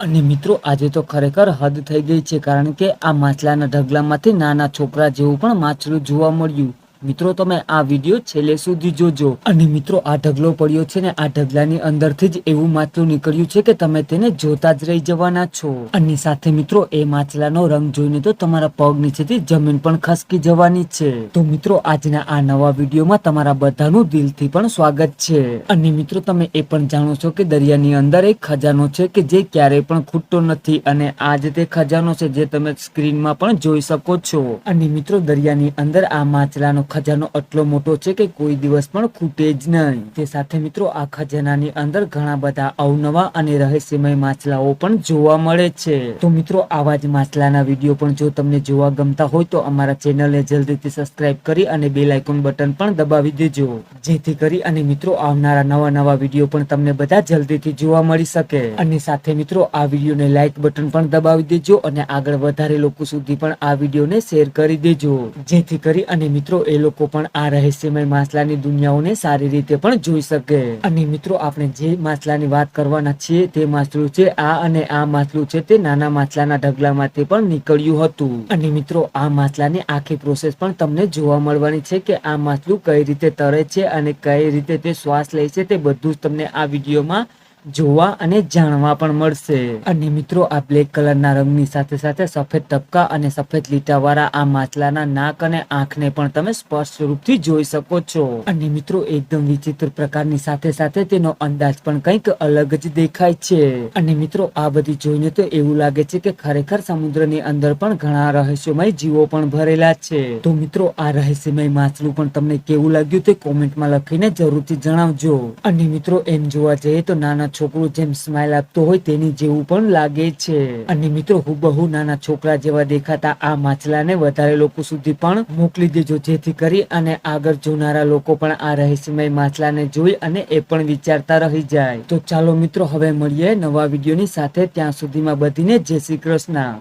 અને મિત્રો, આજે તો ખરેખર હદ થઈ ગઈ છે કારણ કે આ માછલાના ઢગલામાંથી નાના છોકરા જેવું પણ માછલું જોવા મળ્યું. મિત્રો, તમે આ વીડિયો છેલ્લે સુધી જોજો. અને મિત્રો, આ ઢગલો પડ્યો છે ને, આ ઢગલાની અંદરથી જ એવું માછલું નીકળ્યું છે કે તમે તેને જોતા જ રહી જવાના છો. અને સાથે મિત્રો, એ માછલાનો રંગ જોઈને તો તમારા પગ નીચેથી જમીન પણ ખસકી જવાની છે. તો મિત્રો, આજના આ નવા વિડીયોમાં તમારા બધાનું દિલથી પણ સ્વાગત છે. અને મિત્રો, તમે એ પણ જાણો છો કે દરિયાની અંદર એક ખજાનો છે કે જે ક્યારેય પણ ખૂટતો નથી અને આ જ તે ખજાનો છે જે તમે સ્ક્રીનમાં પણ જોઈ શકો છો. અને મિત્રો, દરિયાની અંદર આ માછલાનો ખજાનો આટલો મોટો છે કે કોઈ દિવસ પણ ખૂટે જ નહીં. તે સાથે મિત્રો, આ ખજાનાની અંદર ઘણા બધા અવનવા અને રહસ્યમય માછલાઓ પણ જોવા મળે છે. તો મિત્રો, આવા જ માછલાના વીડિયો પણ જો તમને જોવા ગમતા હોય તો અમારા ચેનલને જલ્દીથી સબસ્ક્રાઇબ કરી અને બેલ આઇકોન બટન પણ દબાવી દેજો. જેથી કરી અને મિત્રો, આવનારા નવા નવા વીડિયો પણ તમને બધા જલ્દીથી જોવા મળી શકે. અને સાથે મિત્રો, આ વિડીયોને લાઇક બટન પણ દબાવી દેજો અને આગળ વધારે લોકો સુધી પણ આ વિડીયોને શેર કરી દેજો. જેથી કરી અને મિત્રો, એ લોકો પણ આ રહસ્યમય માછલાની દુનિયાઓને સારી રીતે પણ જોઈ શકે. અને મિત્રો, આપણે જે માછલાની વાત કરવાના છીએ તે માછલું છે આ અને આ માછલું છે તે નાના માછલાના ઢગલામાંથી પણ નીકળ્યું હતું. અને મિત્રો, આ માછલાની આખી પ્રોસેસ પણ તમને જોવા મળવાની છે કે આ માછલું કઈ રીતે તરે છે અને કઈ રીતે તે શ્વાસ લે છે તે બધું જ તમને આ વિડીયોમાં જોવા અને જાણવા પણ મળશે. અને મિત્રો, આ બ્લેક કલરના રંગની સાથે સાથે સફેદ ટપકા અને સફેદ લીટા વાળા આ માછલાના નાક અને આંખને પણ તમે સ્પષ્ટ રૂપથી જોઈ શકો છો. અને મિત્રો, એકદમ વિચિત્ર પ્રકારની સાથે સાથે તેનો અંદાજ પણ કંઈક અલગ જ દેખાય છે. અને મિત્રો, આ બધી જોઈને તો એવું લાગે છે કે ખરેખર સમુદ્રની અંદર પણ ઘણા રહસ્યમય જીવો પણ ભરેલા છે. તો મિત્રો, આ રહસ્યમય માછલું પણ તમને કેવું લાગ્યું તે કોમેન્ટમાં લખીને જરૂરથી જણાવજો. અને મિત્રો, એમ જોવા જઈએ તો નાના છોકરું જેમ સ્માઇલ આપતો હોય તેની જેવું પણ લાગે છે. અને મિત્રો, હુબહુ નાના છોકરા જેવા દેખાતા આ માછલાને વધારે લોકો સુધી પણ મોકલી દેજો, જેથી કરી અને આગળ જોનારા લોકો પણ આ રહસ્યમય માછલાને જોઈ અને એ પણ વિચારતા રહી જાય. તો ચાલો મિત્રો, હવે મળીએ નવા વિડીયોની સાથે. ત્યાં સુધીમાં બધીને જય શ્રી કૃષ્ણ.